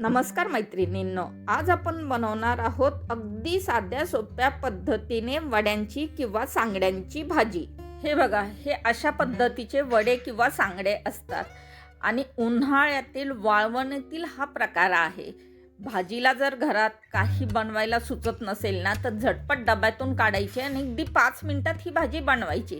नमस्कार मैत्रिणींनो आज आपण बनवणार आहोत अगदी साध्या सोप्या पद्धतीने वड्यांची किंवा सांगड्यांची भाजी. हे बघा हे अशा पद्धतीचे वडे किंवा सांगडे असतात. आणि उन्हाळ्यातील वाळवणीतील हा प्रकार आहे. भाजीला जर घरात काही बनवायला सुचत नसेल ना तर झटपट डब्यातून काढायची आणि अगदी पाच मिनटात ही भाजी बनवायची.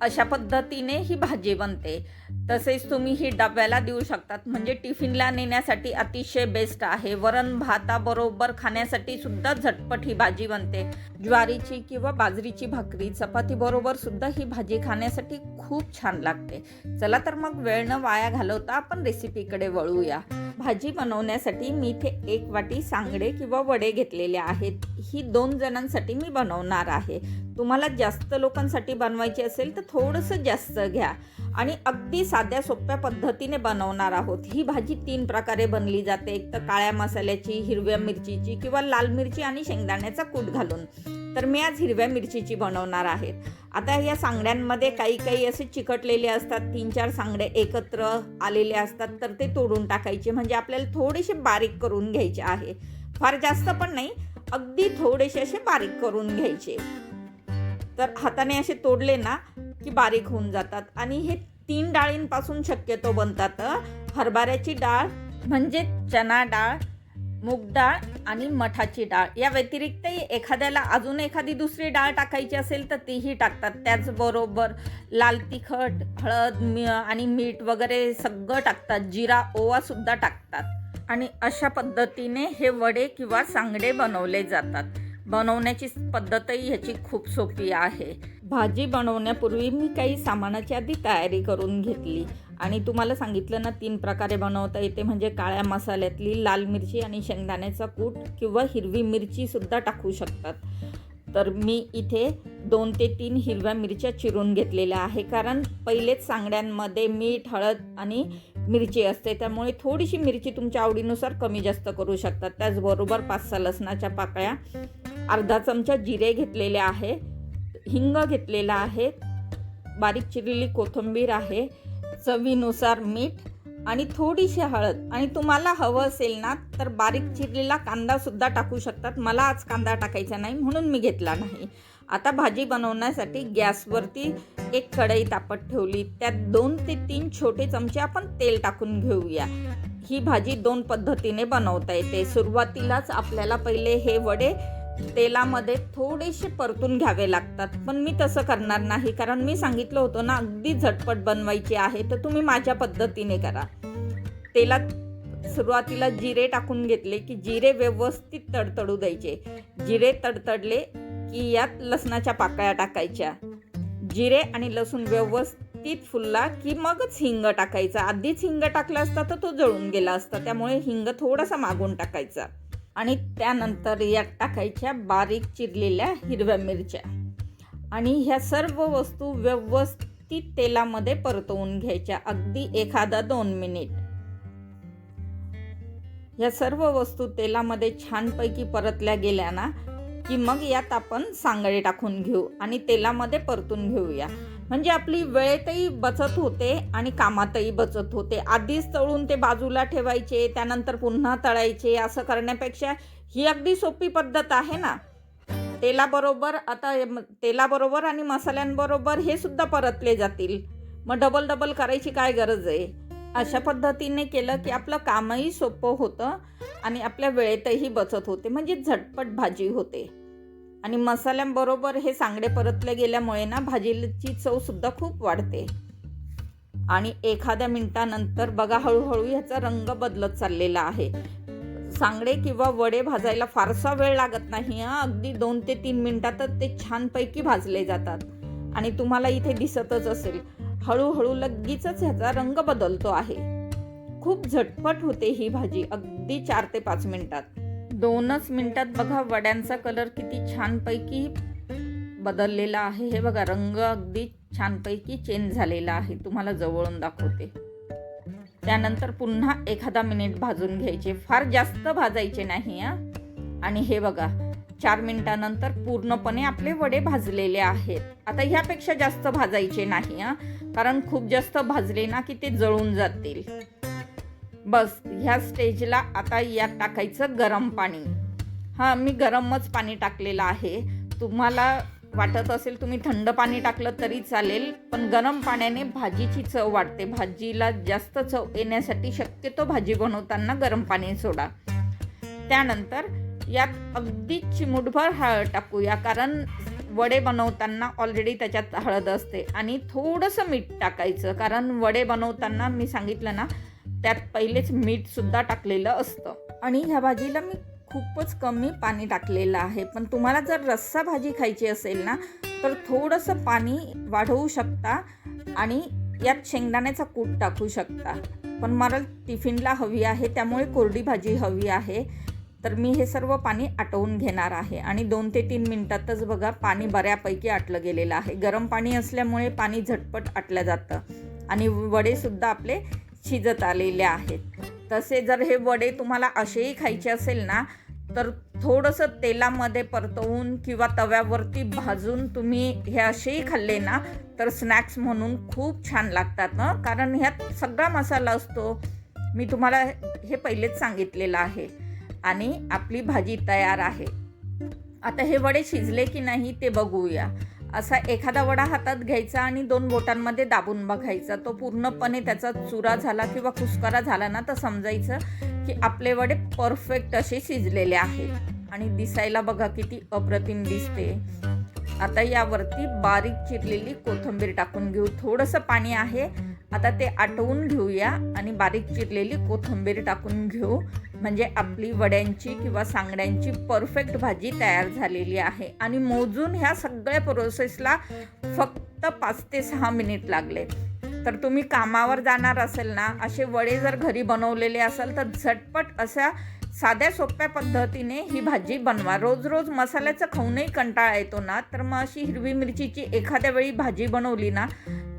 अशा पद्धतीने ही भाजी बनते. तसेच तुम्ही ही डब्याला देऊ शकतात. म्हणजे टिफिनला नेण्यासाठी अतिशय बेस्ट आहे. वरण भाताबरोबर खाण्यासाठी सुद्धा झटपट ही भाजी बनते. ज्वारीची किंवा बाजरीची भाकरी चपातीबरोबर सुद्धा ही भाजी खाण्यासाठी खूप छान लागते. चला तर मग वेळ न वाया घालवता आपण रेसिपीकडे वळूया. भाजी बनवण्यासाठी मी इथे एक वाटी सांगडे किंवा वडे घेतलेले आहेत. ही दोन जणांसाठी मी बनवणार आहे. तुम्हाला जास्त लोकांसाठी बनवायची असेल तर थोडंसं जास्त घ्या. आणि अगदी साध्या सोप्या पद्धतीने बनवणार आहोत. ही भाजी तीन प्रकारे बनली जाते. एक तर काळ्या मसाल्याची हिरव्या मिरचीची किंवा लाल मिरची आणि शेंगदाण्याचा कूट घालून. तर मी आज हिरव्या मिरचीची बनवणार आहे. आता या सांगड्यांमध्ये काही काही असे चिकटलेले असतात. तीन चार सांगडे एकत्र आलेले असतात. तर ते तोडून टाकायचे. म्हणजे आपल्याला थोडेसे बारीक करून घ्यायचे आहे. फार जास्त पण नाही. अगदी थोडेसे असे बारीक करून घ्यायचे. तर हाताने असे तोडले ना की बारीक होऊन जातात. आणि हे तीन डाळींपासून शक्यतो बनतात हरभऱ्याची डाळ म्हणजे चना डाळ मूग डाळ आणि मठाची डाळ. या व्यतिरिक्त एखाद्याला अजून एखादी दुसरी डाळ टाकायची असेल तर तीही टाकतात. त्याचबरोबर लाल तिखट हळद मी आणि मीठ वगैरे सगळं टाकतात. जिरा ओवासुद्धा टाकतात. आणि अशा पद्धतीने हे वडे किंवा सांगडे बनवले जातात. बनवण्याची पद्धतही ह्याची खूप सोपी आहे. भाजी बनवण्यापूर्वी मी काही सामानाची आधी तयारी करून घेतली. आणि तुम्हाला सांगितलं ना तीन प्रकारे बनवता येते. म्हणजे काळ्या मसाल्यातली लाल मिरची आणि शेंगदाण्याचा कूट किंवा हिरवी मिरचीसुद्धा टाकू शकतात. तर मी इथे दोन ते तीन हिरव्या मिरच्या चिरून घेतलेल्या आहे. कारण पहिलेच सांगड्यांमध्ये मीठ हळद आणि मिरची असते त्यामुळे थोडीशी मिरची तुमच्या आवडीनुसार कमी जास्त करू शकतात त्याचबरोबर पाच सहा लसणाच्या पाकळ्या अर्धा चमचा जिरे घेतलेले आहे हिंग घेतलेला आहे बारीक चिरलेली कोथिंबीर आहे चवीनुसार मीठ आणि थोडीशी हळद. आणि तुम्हाला हवं असेल ना तर बारीक चिरलेला कांदासुद्धा टाकू शकतात. मला आज कांदा टाकायचा नाही म्हणून मी घेतला नाही. आता भाजी बनवण्यासाठी गॅसवरती एक कढई तापत ठेवली. त्यात दोन ते तीन छोटे चमचे आपण तेल टाकून घेऊया. ही भाजी दोन पद्धतीने बनवता येते. सुरुवातीलाच आपल्याला पहिले हे वडे तेलामध्ये थोडेसे परतून घ्यावे लागतात. पण मी तसं करणार नाही कारण मी सांगितलं होतं ना अगदी झटपट बनवायची आहे तर तुम्ही माझ्या पद्धतीने करा. तेलात सुरुवातीला जिरे टाकून घेतले की जिरे व्यवस्थित तडतडू द्यायचे. जिरे तडतडले की यात लसणाच्या पाकळ्या टाकायच्या. जिरे आणि लसूण व्यवस्थित फुलला की मगच हिंग टाकायचा. आधीच हिंग टाकला असता तर तो जळून गेला असता. त्यामुळे हिंग थोडासा मागून टाकायचा. आणि त्यानंतर यात टाकायच्या बारीक चिरलेल्या हिरव्या मिरच्या. आणि ह्या सर्व वस्तू व्यवस्थित तेलामध्ये परतवून घ्यायच्या. अगदी एखादा दोन मिनिट. ह्या सर्व वस्तू तेलामध्ये छानपैकी परतल्या गेल्या ना की मग यात आपण सांगळे टाकून घेऊ आणि तेलामध्ये परतून घेऊया. म्हणजे आपली वेळेतही बचत होते आणि कामातही बचत होते. आधीच तळून ते बाजूला ठेवायचे त्यानंतर पुन्हा तळायचे असं करण्यापेक्षा ही अगदी सोपी पद्धत आहे ना? तेलाबरोबर आता तेलाबरोबर आणि मसाल्यांबरोबर हे सुद्धा परतले जातील. मग डबल डबल करायची काय गरज आहे? अशा पद्धतीने केलं की आपलं कामही सोपं होतं आणि आपल्या वेळेतही बचत होते. म्हणजे झटपट भाजी होते. आणि मसाल्यांबरोबर हे सांगडे परतले गेल्यामुळे ना भाजीची चवसुद्धा खूप वाढते. आणि एखाद्या मिनिटानंतर बघा हळूहळू ह्याचा रंग बदलत चाललेला आहे. सांगडे किंवा वडे भाजायला फारसा वेळ लागत नाही अगदी दोन ते तीन मिनिटातच ते छानपैकी भाजले जातात. आणि तुम्हाला इथे दिसतच असेल हळूहळू लगेचच ह्याचा रंग बदलतो आहे. खूप झटपट होते ही भाजी अगदी चार ते पाच मिनिटात. दोनच मिनिटात बघा वड्यांचा कलर किती छानपैकी बदललेला आहे. हे बघा रंग अगदी छानपैकी चेंज झालेला आहे. तुम्हाला जवळून दाखवते. त्यानंतर पुन्हा एखादा मिनिट भाजून घ्यायचे. फार जास्त भाजायचे नाही हा. आणि हे बघा चार मिनिटानंतर पूर्णपणे आपले वडे भाजलेले आहेत. आता ह्यापेक्षा जास्त भाजायचे नाही हा. कारण खूप जास्त भाजले ना की ते जळून जातील. बस ह्या स्टेजला आता यात टाकायचं गरम पाणी. हां मी गरमच पाणी टाकलेलं आहे. तुम्हाला वाटत असेल तुम्ही थंड पाणी टाकलं तरी चालेल पण गरम पाण्याने भाजीची चव वाढते. भाजीला जास्त चव येण्यासाठी शक्यतो भाजी बनवताना गरम पाणी सोडा. त्यानंतर यात अगदी चिमूटभर हळद टाकूया कारण वडे बनवताना ऑलरेडी त्याच्यात हळद असते. आणि थोडंसं मीठ टाकायचं कारण वडे बनवताना मी सांगितलं ना त्यात पहिलेच मीठसुद्धा टाकलेलं असतं. आणि ह्या भाजीला मी खूपच कमी पाणी टाकलेलं आहे. पण तुम्हाला जर रस्सा भाजी खायची असेल ना तर थोडंसं पाणी वाढवू शकता आणि यात शेंगदाण्याचा कूट टाकू शकता. पण मला टिफिनला हवी आहे त्यामुळे कोरडी भाजी हवी आहे. तर मी हे सर्व पाणी आटवून घेणार आहे. आणि दोन ते तीन मिनटातच बघा पाणी बऱ्यापैकी आटलं गेलेलं आहे. गरम पाणी असल्यामुळे पाणी झटपट आटलं जातं. आणि वडेसुद्धा आपले शिजत आलेले आहेत. तसे जर हे वडे तुम्हाला असेही खायचे असेल ना तर थोडंसं तेलामध्ये परतवून किंवा तव्यावरती भाजून तुम्ही हे असेही खाल्ले ना तर स्नॅक्स म्हणून खूप छान लागतात ना कारण ह्यात सगळा मसाला असतो. मी तुम्हाला हे पहिलेच सांगितलेलं आहे. आणि आपली भाजी तयार आहे. आता हे वडे शिजले की नाही ते बघूया. असा एखादा वडा हातात घ्यायचा आणि दोन बोटांमध्ये दाबून बघायचा. तो पूर्णपणे त्याचा चुरा झाला किंवा कुस्करा झाला ना तर समजायचं की आपले वडे परफेक्ट असे शिजलेले आहेत. आणि दिसायला बघा किती अप्रतिम दिसते. आता यावरती बारीक चिरलेली कोथिंबीर टाकून घेऊ. थोडंसं पाणी आहे. आता ते आटवून घेऊया आणि बारीक चिरलेली कोथिंबीर टाकून घेऊ. म्हणजे आपली वड्यांची किंवा सांगड्यांची परफेक्ट भाजी तयार झालेली आहे. आणि मोजून ह्या सगळ्या प्रोसेसला फक्त पाच ते सहा मिनिट लागले. तर तुम्ही कामावर जाणार असेल ना असे वडे जर घरी बनवलेले असेल तर झटपट अशा साध्या सोप्या पद्धतीने ही भाजी बनवा. रोज रोज मसाल्याचं खाऊनही कंटाळा येतो ना. तर मग अशी हिरवी मिरचीची एखाद्या वेळी भाजी बनवली ना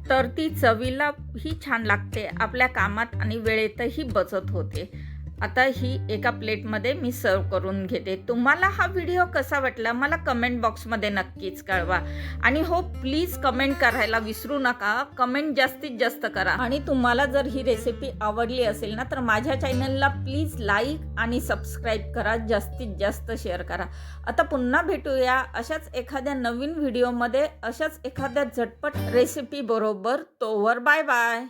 तर ती चवीला ही छान लागते. आपल्या कामात आणि वेळेतही बचत होते. आता ही एका प्लेटमध्ये मी सर्व करून घेते. तुम्हाला हा व्हिडिओ कसा वाटला मला कमेंट बॉक्समध्ये नक्कीच कळवा. आणि हो प्लीज कमेंट करायला विसरू नका. कमेंट जास्तीत जास्त करा. आणि तुम्हाला जर ही रेसिपी आवडली असेल ना तर माझ्या चॅनलला प्लीज लाईक आणि सबस्क्राईब करा. जास्तीत जास्त शेअर करा. आता पुन्हा भेटूया अशाच एखाद्या नवीन व्हिडिओमध्ये अशाच एखाद्या झटपट रेसिपी बरोबर. तोवर बाय बाय.